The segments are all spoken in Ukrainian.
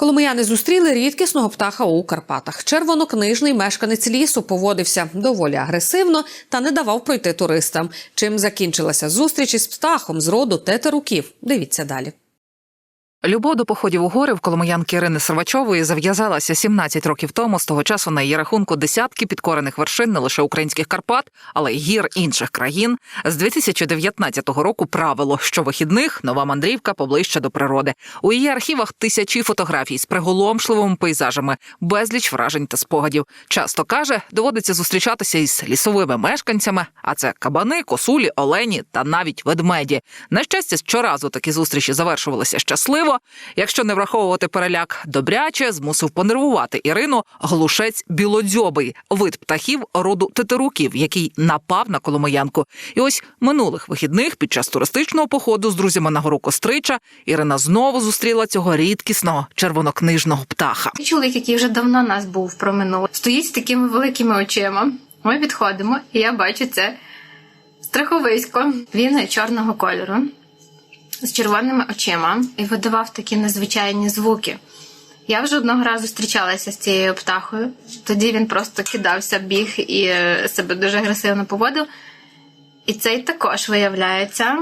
Коломияни зустріли рідкісного птаха у Карпатах. Червонокнижний мешканець лісу поводився доволі агресивно та не давав пройти туристам. Чим закінчилася зустріч із птахом з роду тетеруків? Дивіться далі. Любов до походів у гори в коломиянки Ірини Сервачової зав'язалася 17 років тому. З того часу на її рахунку десятки підкорених вершин не лише українських Карпат, але й гір інших країн. З 2019 року правило, що вихідних нова мандрівка поближче до природи. У її архівах тисячі фотографій з приголомшливими пейзажами, безліч вражень та спогадів. Часто каже, доводиться зустрічатися із лісовими мешканцями, а це кабани, косулі, олені та навіть ведмеді. На щастя, щоразу такі зустрічі завершувалися щасливо. Якщо не враховувати переляк добряче, змусив понервувати Ірину глушець білодзьобий, вид птахів роду тетеруків, який напав на коломиянку. І ось минулих вихідних під час туристичного походу з друзями на гору Кострича Ірина знову зустріла цього рідкісного червонокнижного птаха. Чоловік, який вже давно нас був проминув, стоїть з такими великими очима. Ми підходимо, і я бачу це страховисько. Він чорного кольору з червоними очима і видавав такі незвичайні звуки. Я вже одного разу зустрічалася з цією птахою. Тоді він просто кидався, біг і е, себе дуже агресивно поводив. І цей також виявляється.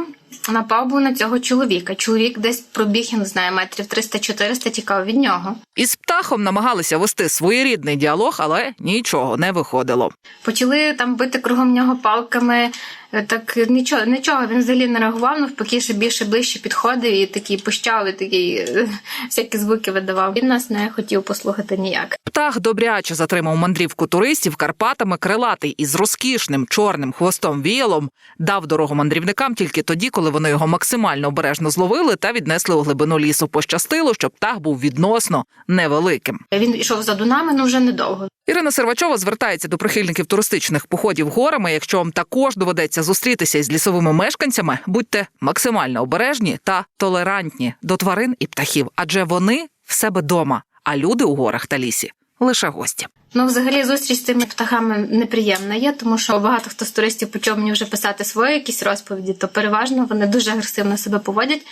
Напав був на цього чоловіка. Чоловік десь пробіг, я не знаю, метрів 300-400 тікав від нього. Із птахом намагалися вести своєрідний діалог, але нічого не виходило. Почали там бити кругом нього палками. Е, Так нічого, нічого він взагалі не реагував, навпаки, ще більше ближче підходив і такий пущав, і такий е, всякі звуки видавав. Він нас не хотів послухати ніяк. Птах добряче затримав мандрівку туристів Карпатами крилатий із розкішним чорним хвостом віялом дав дорогу мандрівникам тільки тоді, коли вони його максимально обережно зловили та віднесли у глибину лісу. Пощастило, що птах був відносно невеликим. Він йшов за нами, ну вже недовго. Ірина Сервачова звертається до прихильників туристичних походів горами. Якщо вам також доведеться зустрітися із лісовими мешканцями, будьте максимально обережні та толерантні до тварин і птахів, адже вони в себе дома, а люди у горах та лісі лише гості. Ну, взагалі, зустріч з цими птахами неприємна є, тому що багато хто з туристів почав мені вже писати свої якісь розповіді, то переважно вони дуже агресивно себе поводять.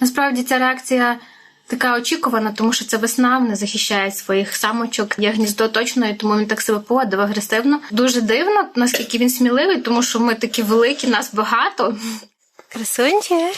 Насправді ця реакція така очікувана, тому що це весна, вони захищають своїх самочок. Є гніздо точно, і тому він так себе поводив агресивно. Дуже дивно, наскільки він сміливий, тому що ми такі великі, нас багато. Красунчик.